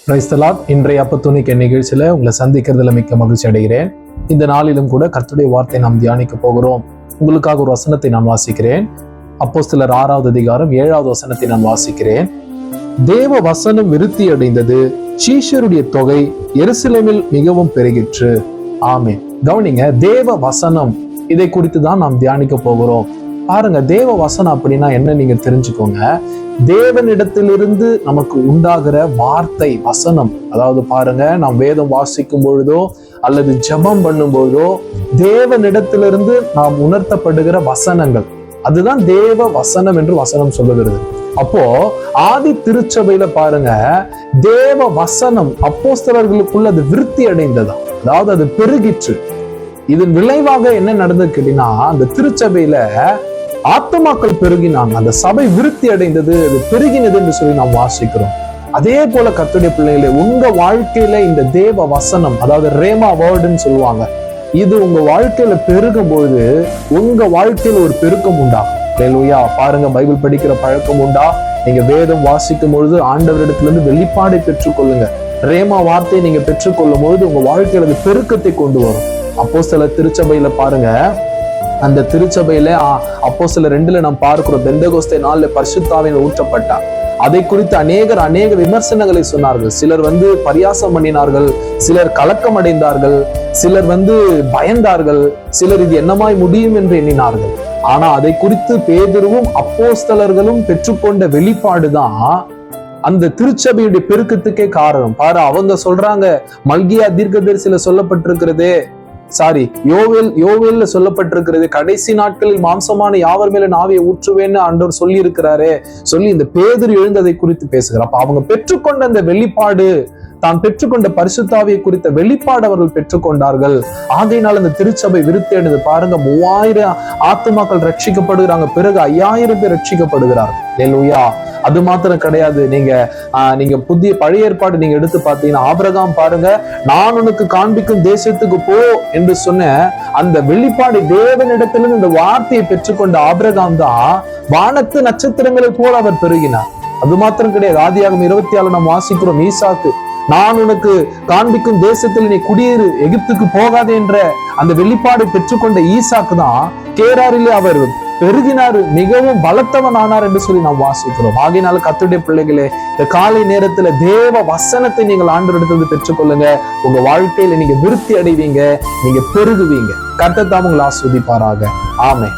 கிரைஸ்தலாத் இன்றைய அப்பத்துணிக்க நிகழ்ச்சியில உங்களை சந்திக்கிறதுல மிக்க மகிழ்ச்சி அடைகிறேன். இந்த நாளிலும் கூட கர்த்துடைய வார்த்தை நாம் தியானிக்க போகிறோம். உங்களுக்காக ஒரு வசனத்தை நான் வாசிக்கிறேன். அப்போ சிலர் ஆறாவது அதிகாரம் ஏழாவது வசனத்தை நான் வாசிக்கிறேன். தேவ வசனம் விருத்தி அடைந்தது சீஷருடைய தொகை எருசலேமில் மிகவும் பெருகிற்று. ஆமே கவனிங்க தேவ வசனம். இதை குறித்து தான் நாம் தியானிக்க போகிறோம். பாருங்க தேவ வசனம் அப்படின்னா என்ன நீங்க தெரிஞ்சுக்கோங்க. தேவனிடத்திலிருந்து நமக்கு உண்டாகிற வார்த்தை வசனம் அதாவது பாருங்க நாம் வேதம் வாசிக்கும் பொழுதோ அல்லது ஜபம் பண்ணும் பொழுதோ தேவனிடத்திலிருந்து நாம் உணர்த்தப்படுகிற வசனங்கள். அதுதான் தேவ வசனம் என்று வசனம் சொல்லுகிறது. அப்போ ஆதி திருச்சபையில பாருங்க தேவ வசனம் அப்போஸ்தலர்களுக்குள்ள அது விருத்தி அடைந்ததா? அதாவது அது பெருகிற்று. இதன் விளைவாக என்ன நடந்தது கேட்டீங்கன்னா அந்த திருச்சபையில ஆத்துமாக்கள் பெருகினாங்க அந்த சபை விருத்தி அடைந்தது அது பெருகினது என்று சொல்லி நாம் வாசிக்கிறோம். அதே போல கத்துடைய பிள்ளைகளே உங்க வாழ்க்கையில இந்த தேவ வசனம் அதாவது ரேமா வேர்டுன்னு சொல்லுவாங்க இது உங்க வாழ்க்கையில பெருகும் பொழுது உங்க வாழ்க்கையில ஒரு பெருக்கம் உண்டாகும் லூயா பாருங்க பைபிள் படிக்கிற பழக்கம் உண்டா? நீங்க வேதம் வாசிக்கும் பொழுது ஆண்டவரிடத்திலிருந்து வெளிப்பாடை பெற்றுக்கொள்ளுங்க. ரேமா வார்த்தையை நீங்க பெற்றுக்கொள்ளும் பொழுது உங்க வாழ்க்கையில பெருக்கத்தை கொண்டு வரும். அப்போ சில திருச்சபையில பாருங்க அந்த திருச்சபையில அப்போ சில ரெண்டுல நாம் பார்க்கிறோம் பெந்தகோஸ்தை நாள்ல பரிசுத்தாவின் ஊற்றப்பட்டார். அதை குறித்து அநேகர் அநேக விமர்சனங்களை சொன்னார்கள். சிலர் வந்து பரியாசம் பண்ணினார்கள் சிலர் கலக்கம் அடைந்தார்கள் சிலர் வந்து பயந்தார்கள் சிலர் இது என்னமாய் முடியும் என்று எண்ணினார்கள். ஆனா அதை குறித்து பேதுருவும் அப்போஸ்தலர்களும் பெற்றுக்கொண்ட வெளிப்பாடுதான் அந்த திருச்சபையுடைய பெருக்கத்துக்கே காரணம். பாரு அவங்க சொல்றாங்க மல்கியா தீர்க்கதரிசில சொல்லப்பட்டிருக்கிறதே சாரி யோவேல் யோவேல்ல சொல்லப்பட்டிருக்கிறது கடைசி நாட்களில் மாம்சமான யாவர் மேல நாவியை ஊற்றுவேன்னு ஆண்டவர் சொல்லி இருக்கிறாரே சொல்லி இந்த பேதர் எழுந்ததை குறித்து பேசுகிறார். அப்ப அவங்க பெற்றுக்கொண்ட அந்த வெளிப்பாடு தான் பெற்றுக்கொண்ட பரிசுத்தாவியை குறித்த வெளிப்பாடு அவர்கள் பெற்றுக்கொண்டார்கள். ஆகையினால் அந்த திருச்சபை விருத்தி பாருங்க மூவாயிரம் ஆத்துமாக்கள் ரட்சிக்கப்படுகிறாங்க. பிறகு ஐயாயிரம் பேர் ரட்சிக்கப்படுகிறார்கள். அது மாத்திரம் கிடையாது. நீங்க ஆஹ், நீங்க புதிய பழைய ஏற்பாடு நீங்க எடுத்து பார்த்தீங்கன்னா ஆபிரகாம் பாருங்க நான் உனக்கு காண்பிக்கும் தேசத்துக்கு போ என்று சொன்ன அந்த வெளிப்பாடு தேவனிடத்திலிருந்து இந்த வார்த்தையை பெற்றுக்கொண்ட ஆபிரகாம் தான் வானத்து நட்சத்திரங்களை போல அவர் பெருகினார். அது மாத்திரம் கிடையாது. ஆதியாகம் இருபத்தி ஆறு நாம் வாசிக்கிறோம் ஈசாக்கு நான் உனக்கு காண்பிக்கும் தேசத்தில் நீ குடியேறு எகிப்துக்கு போகாதே என்ற அந்த வெளிப்பாடை பெற்றுக்கொண்ட ஈசாக்கு தான் கேராரிலே அவர் பெருகினார் மிகவும் பலத்தவன் ஆனார் என்று சொல்லி நாம் வாசிக்கிறோம். ஆகினால கத்துடைய பிள்ளைகளே இந்த காலை நேரத்துல தேவ வசனத்தை நீங்கள் ஆண்டவரிடத்திலிருந்து பெற்றுக்கொள்ளுங்க. உங்க வாழ்க்கையில நீங்க விருத்தி அடைவீங்க நீங்க பெருகுவீங்க. கர்த்தர் உங்களை ஆஸ்வதிப்பாராக. ஆமே